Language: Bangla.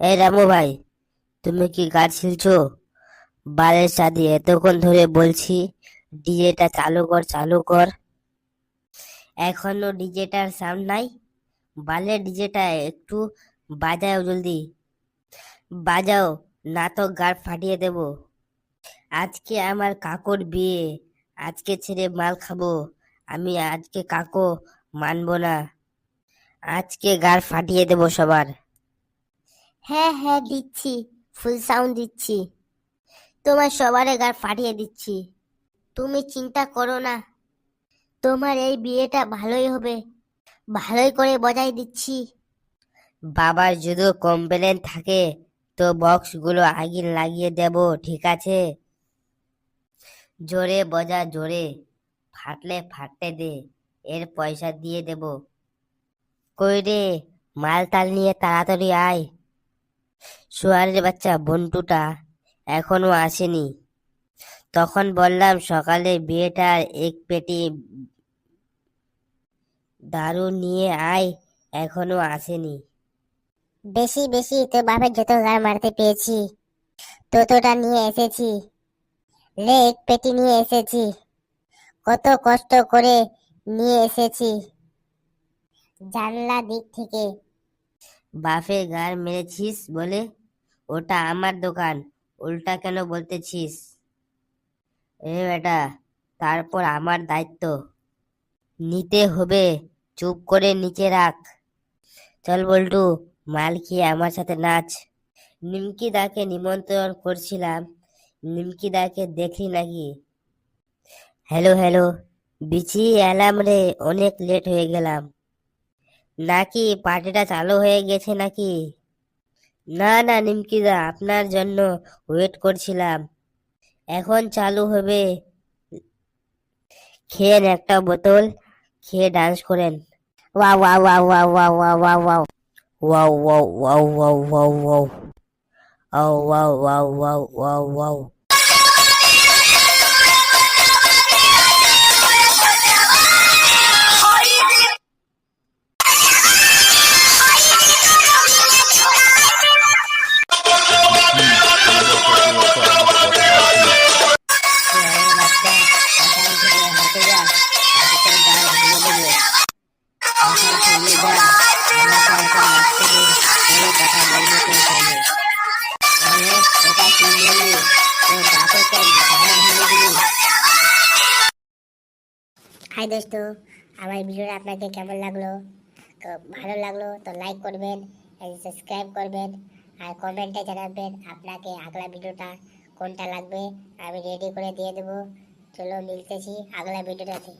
এই রামু ভাই, তুমি কি গাছ ছিলছো বালের সাথে এতক্ষণ ধরে বলছি, ডিজেটা চালু কর চালু কর। এখনও ডিজেটার সাউন্ড নাই। বালের ডিজেটা একটু বাজাও জলদি। বাজাও না তো গাড় ফাটিয়ে দেব। আজকে আমার কাকুর বিয়ে। আজকে ছেড়ে মাল খাব। আমি আজকে কাকো মানবো না। আজকে গাড় ফাটিয়ে দেব সবার। হ্যাঁ হ্যাঁ দিচ্ছি। ফুল সাউন্ড দিচ্ছি। তোমার সবার গাড় ফাটিয়ে দিচ্ছি। তুমি চিন্তা করো না। তোমার এই বিয়েটা ভালোই হবে। ভালোই করে বজায় দিচ্ছি। বাবার যদি কমপ্লেন থাকে, তো বক্সগুলো আগে লাগিয়ে দেব, ঠিক আছে? জোরে বজা, জোরে। ফাটলে ফাটতে দে। এর পয়সা দিয়ে দেব। কই রে? মাল তাল নিয়ে তাড়াতাড়ি আয়। সোয়ারের বাচ্চা বন্টুটা এখনও আসেনি। তখন বললাম সকালে বিয়েটার এক পেটি দারু নিয়ে আয় এখনও আসেনি। বেশি বেশি তোর বাপের যত গার মারতে পেয়েছি ততটা নিয়ে এসেছি। লে এক পেটি নিয়ে এসেছি। কত কষ্ট করে নিয়ে এসেছি জানলা দিক থেকে। বাপের গার মেরেছিস বলে ওটা আমার দোকান। উল্টা কেন বলতেছিস? এ বেটা, তারপর আমার দায়িত্ব। নিতে হবে, চুপ করে নিচে রাখ। চল বল্টু, মাল খেয়ে আমার সাথে নাচ। নিমকি দাকে নিমন্ত্রণ করছিলাম। নিমকি দাকে দেখলি নাকি? হ্যালো হ্যালো, বিচি এলাম রে, অনেক লেট হয়ে গেলাম। নাকি পার্টিটা চালু হয়ে গেছে নাকি? না না নিমকিদা আপনার জন্য ওয়েট করছিলাম এখন চালু হবে খেয়ে একটা বোতল খেয়ে ডান্স করেন ওয়া ওয়া ওয়া ওয়া ওয়া ওয়া ওয়া ওয়া wow wow wow wow wow wow wow wow wow wow hi দোস্ত। আমার ভিডিওটা আপনাকে কেমন লাগল? তো ভালো লাগল, তো লাইক করবেন সাবস্ক্রাইব করবেন, আর কমেন্টে জানাবেন আপনাকে আগলা ভিডিওটা কোনটা লাগবে। আমি রেডি করে দিয়ে দেবো। চলো, মিলতেছি আগলা ভিডিওটাতে।